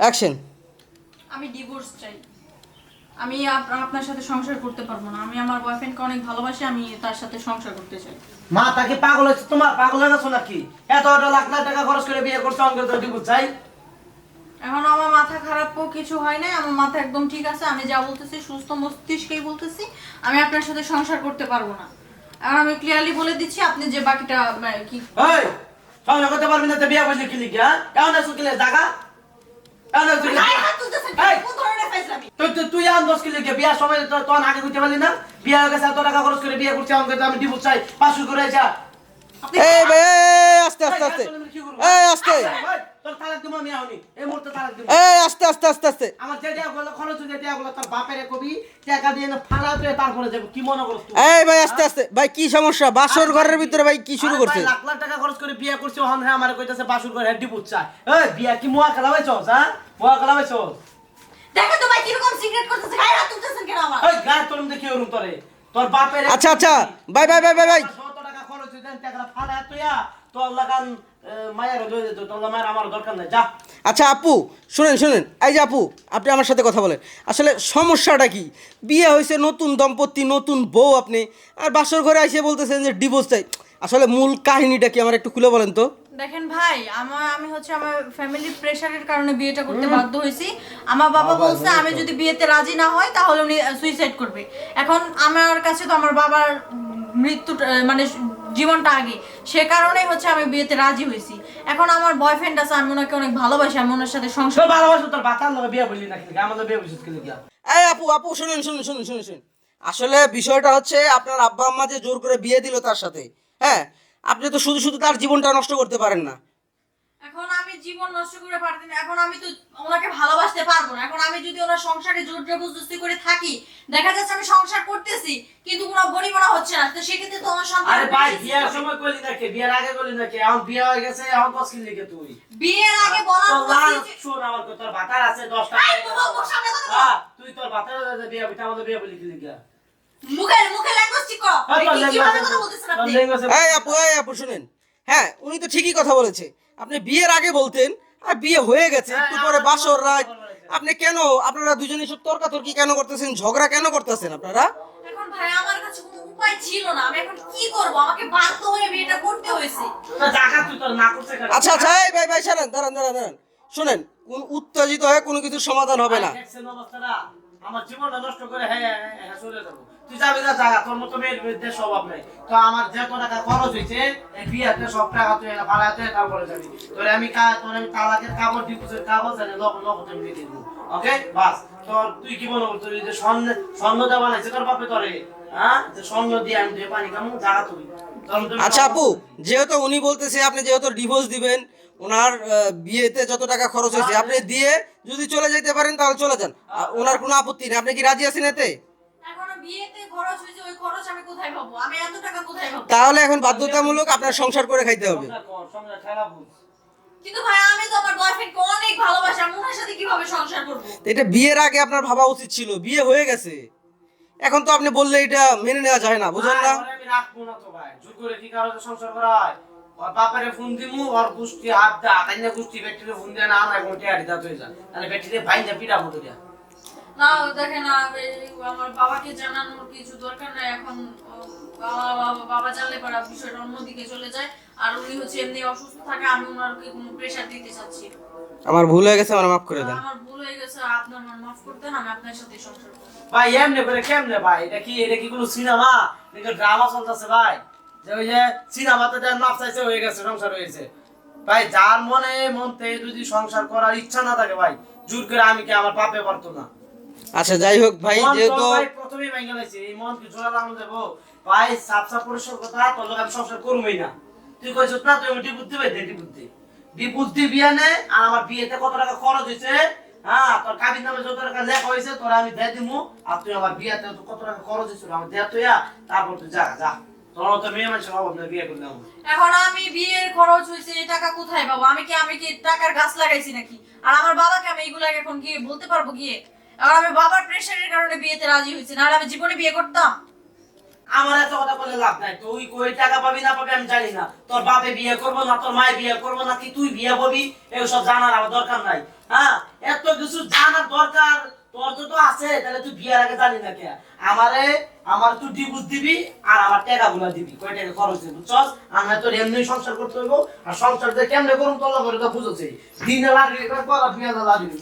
Action আমি divorce চাই। আমি আপনার সাথে সংসার করতে পারব না। আমি আমার বয়ফ্রেন্ডকে অনেক ভালোবাসি আমি তার সাথে সংসার করতে চাই। মা তাকে পাগল হচ্ছে তোমার পাগল হয়ে গেছো নাকি? এত এত লাখ লাখ টাকা খরচ করে বিয়ে করছ অঙ্কে তো ডিভোর্স চাই। এখন আমার মাথা খারাপও কিছু হয় নাই আমার মাথা একদম ঠিক আছে আমি যা বলতেছি সুস্থ মস্তিষ্কেই বলতেছি আমি আপনার সাথে সংসার করতে পারব না। এখন আমি ক্লিয়ারলি বলে দিচ্ছি আপনি যে বাকিটা আহ, কি এই সংসার করতে পারবি না তো বিয়ে করলি কি লিখি হ্যাঁ? কেমন আছো কিলে? জাগা কেমন আছো কিলে গায়ে হাত তুলতেছেন কেন? এই! কোন ধরনের ফাইজলামি? তুই তুই তুই আন দশ কিলো বিয়ার সময় তখন আগে করতে পারলি না? বিয়ে হয়ে গেছে এত টাকা খরচ করে বিয়ে করছে তো আমি ডিভোর্স চাই। পাঁচশো করে যা। এই ভাই আস্তে আস্তে আস্তে। এই আস্তে। তোর তালাক দিব আমি এখনই। এই মুহূর্তে তালাক দিব। এই আস্তে আস্তে আস্তে আস্তে। আমার যে টাকাগুলো খরচ হয়ে যে টাকাগুলো তোর বাপের কবি টাকা দিয়ে না ফালা তুই তারপরে যাব কি মনে করছ তুই? এই ভাই আস্তে আস্তে। ভাই কি সমস্যা? বাসর ঘরের ভিতরে ভাই কি শুরু করছে? লাখ লাখ টাকা খরচ করে বিয়ে করছে ওখানে হ্যাঁ আমার কইতাছে বাসুর হেডি এই বিয়া কি মোয়া খেলা হইছস হ্যাঁ? মোয়া খেলা দেখেন তো ভাই কীরকম সিগারেট করতেছে গায়ে হাত তুলতেছেন কেন আমার? এই গায়ে ওরম তোরে তোর বাপের আচ্ছা আচ্ছা। ভাই ভাই ভাই ভাই যত টাকা খরচ হইছে টাকা ফালা তুইয়া তোর লাগান মায়ের লই যেত তোর মায়ের আমার দরকার নাই যা। আচ্ছা আপু শুনেন শুনেন। এই যে আপু আপনি আমার সাথে কথা বলেন। আসলে সমস্যাটা কি? বিয়ে হয়েছে নতুন দম্পতি নতুন বউ আপনি আর বাসর ঘরে এসে বলতেছেন যে ডিভোর্স চাই। আসলে মূল কাহিনীটা কি আমার একটু খুলে বলেন তো? দেখেন ভাই আমার আমি হচ্ছে আমার ফ্যামিলির প্রেশারের কারণে বিয়েটা করতে বাধ্য হয়েছি। আমার বাবা বলছে আমি যদি বিয়েতে রাজি না হয় তাহলে উনি সুইসাইড করবে। এখন আমার কাছে তো আমার বাবার মৃত্যু মানে জীবনটা আগে। সে কারণেই হচ্ছে আমি বিয়েতে রাজি হয়েছি। এখন আমার বয়ফ্রেন্ড আছে আমি ওনাকে অনেক ভালোবাসি আমি ওনার সাথে সংসার ভালোবাসো তোর বাতার লগে বিয়ে বললি নাকি আমাদের বিয়ে বলছিস কি লিখা এই আপু আপু শুনুন শুনুন শুনুন শুনুন শুনুন। আসলে বিষয়টা হচ্ছে আপনার আব্বা আম্মা যে জোর করে বিয়ে দিল তার সাথে হ্যাঁ? আপনি তো শুধু শুধু তার জীবনটা নষ্ট করতে পারেন না। এখন আমি জীবন নষ্ট করে পারছি না এখন আমি তো ওনাকে ভালোবাসতে পারব না। এখন আমি যদি ওনার সংসারে জোর জবরদস্তি করে থাকি দেখা যাচ্ছে আমি সংসার করতেছি কিন্তু কোনো গরিবনা হচ্ছে না। তো সেক্ষেত্রে তো আমার সন্তান আরে ভাই বিয়ের সময় কইলি নাকি? বিয়ের আগে কইলি নাকি? এখন বিয়ে হয়ে গেছে এখন কস কি লিখে তুই? বিয়ের আগে বলার তোর কথা লাল শোন আমার কথা, তোর বাতার আছে 10 টাকা বল। হ্যাঁ, তুই তোর বাতার বিয়ে বিটা আমাদের বিয়ে বলি কি? লিখা মুখে মুখে হ্যাঁ। এই আপু এই আপু শুনেন। হ্যাঁ উনি তো ঠিকই কথা বলেছে। আপনি বিয়ের আগে বলতেন আর বিয়ে হয়ে গেছে একটু পরে বাসর রাত। আপনি কেন আপনারা দুজনে সব তর্কাতর্কি কেন করতেছেন ঝগড়া কেন করতেছেন আপনারা? এখন ভাই আমার কাছে কোনো উপায় ছিল না। আমি এখন কি করব? আমাকে বাধ্য হয়ে বিয়েটা করতে হয়েছে। তো জাগা তুই তোর না করছে কেন? আচ্ছা আচ্ছা এই ভাই ভাই দাঁড়ান দাঁড়ান দাঁড়ান। শুনেন উত্তেজিত হয়ে কোনো কিছুর সমাধান হবে না। আমার জীবনটা নষ্ট করে হ্যাঁ হ্যাঁ, হ্যাঁ, চলে যাব। তুই যাবি না জাগা তোর মতো মেয়ের বিরুদ্ধে স্বভাব নেই। তো আমার যত টাকা খরচ হয়েছে বিয়াতে সব টাকা তুই ভাড়াতে তারপরে যাবি। তোর আমি তোর আমি তালাকের কাগজ ডিপোজিট কাগজ আর লক লক আমি দিয়ে দিব। ওকে বাস তোর তুই কি মনে করছিস যে স্বর্ণ স্বর্ণ দেওয়া বানাইছে তোর বাপে তোরে? হ্যাঁ? যে স্বর্ণ দিয়ে আমি দিয়ে পানি কেমন জাগা তুই। আচ্ছা আপু যেহেতু উনি বলতেছে আপনি যেহেতু ডিভোর্স দিবেন ওনার বিয়েতে যত টাকা খরচ হয়েছে আপনি দিয়ে যদি চলে যেতে পারেন তাহলে চলে যান। ওনার কোনো আপত্তি নেই। আপনি কি রাজি আছেন এতে? বিয়েতে খরচ হয়েছে ওই খরচ আমি কোথায় পাবো আমি এত টাকা কোথায় পাবো তাহলে এখন বাধ্যতামূলক আপনার সংসার করে খাইতে হবে। কিন্তু ভাই আমি তো আমার বয়ফ্রেন্ডকে অনেক ভালোবাসি আমি ওনার সাথে কীভাবে সংসার করব এটা বিয়ের আগে আপনার ভাবা উচিত ছিল বিয়ে হয়ে গেছে এখন তো আপনি বললে এটা মেনে নেওয়া যায় না বুঝলেন না আমি রাখব না তো ভাই। জোর করে কি কারণে সংসার করা হয়? ওর বাপারে ফোন দিমু, ওর গুষ্টি হাত দা, কাইন্না গুষ্টি বেটিরে ফোন দিয়ে না, আমার এখন টিয়ারি দাঁত হয়ে যায়। তাহলে বেটিরে ভাইঙ্গা পিটাবো তো দিয়া। না দেখেন আমার বাবাকে জানানোর কিছু দরকার নাই। এখন বাবা- জানলে পরে বিষয়টা অন্যদিকে চলে যায়। আর উনি হচ্ছে এমনি অসুস্থ থাকে আমি ওনাকে কোনো প্রেশার দিতে চাচ্ছি আমার ভুল হয়ে গেছে আমার মাফ করে দেন। আমার ভুল হয়ে গেছে আপনার আমার মাফ করতেন আমি আপনার সাথে সংসার করব। ভাই, এমনে করে কেমনে ভাই? এটা কি এটা কি কোনো সিনেমা নাকি ড্রামা চলতেছে ভাই? যে ওই যে সিনেমাতে যার চাইছে হয়ে গেছে সংসার হয়েছে। ভাই যার মনে মনতে যদি সংসার করার ইচ্ছা না থাকে ভাই জোর করে আমি কি আমার পাপে পারতো না? আচ্ছা যাই হোক ভাই যেহেতু ভাই প্রথমেই ভেঙে গেছে এই মন কি জোড়া লাগানো দেবো? ভাই সাপ সাপ পরিষ্কার কথা তোর লোক আমি সংসার করবই না। তুই কইছ না তুই আমি বুদ্ধি পাই দে বুদ্ধি। ডি বুদ্ধি বিয়ে নে আর আমার বিয়েতে কত টাকা খরচ হয়েছে হ্যাঁ তোর কাবির নামে যত টাকা লেখা হয়েছে তোর আমি দিয়ে দিমু। আর তুই আমার বিয়েতে তো কত টাকা খরচ হয়েছিল আমার দেয়া তুই তারপর তুই যা যা। তোর মতো মেয়ে মানুষের অভাব নেই বিয়ে করলাম এখন আমি বিয়ের খরচ হয়েছে এই টাকা কোথায় পাবো? আমি কি আমি কি টাকার গাছ লাগাইছি নাকি? আর আমার বাবাকে আমি এগুলা এখন গিয়ে বলতে পারব গিয়ে? আর আমি বাবার প্রেশারের কারণে বিয়েতে রাজি হয়েছি না আমি জীবনে বিয়ে করতাম। আমার এত কথা বলে লাভ নাই। তুই কই টাকা পাবি না পাবি আমি জানি না। তোর বাপে বিয়ে করব না, তোর মায়ে বিয়ে করব না, কি তুই বিয়ে হবি? এসব জানার আমার দরকার নাই। হ্যাঁ এত কিছু জানার দরকার, তোর তো তো আছে, তাহলে তুই বিয়ার আগে জানি না কে। আমারে, আমার তুই ডিভোর্স দিবি আর আমার টাকা গুলা দিবি। কয় টাকা খরচ দিবি বুঝছস? আমরা তো এমনি সংসার করতে হইব, আর সংসার যে কেমনে করুন তল্লা করে তো বুঝেছি দিনে লাগবে পর বিয়া লাগবে।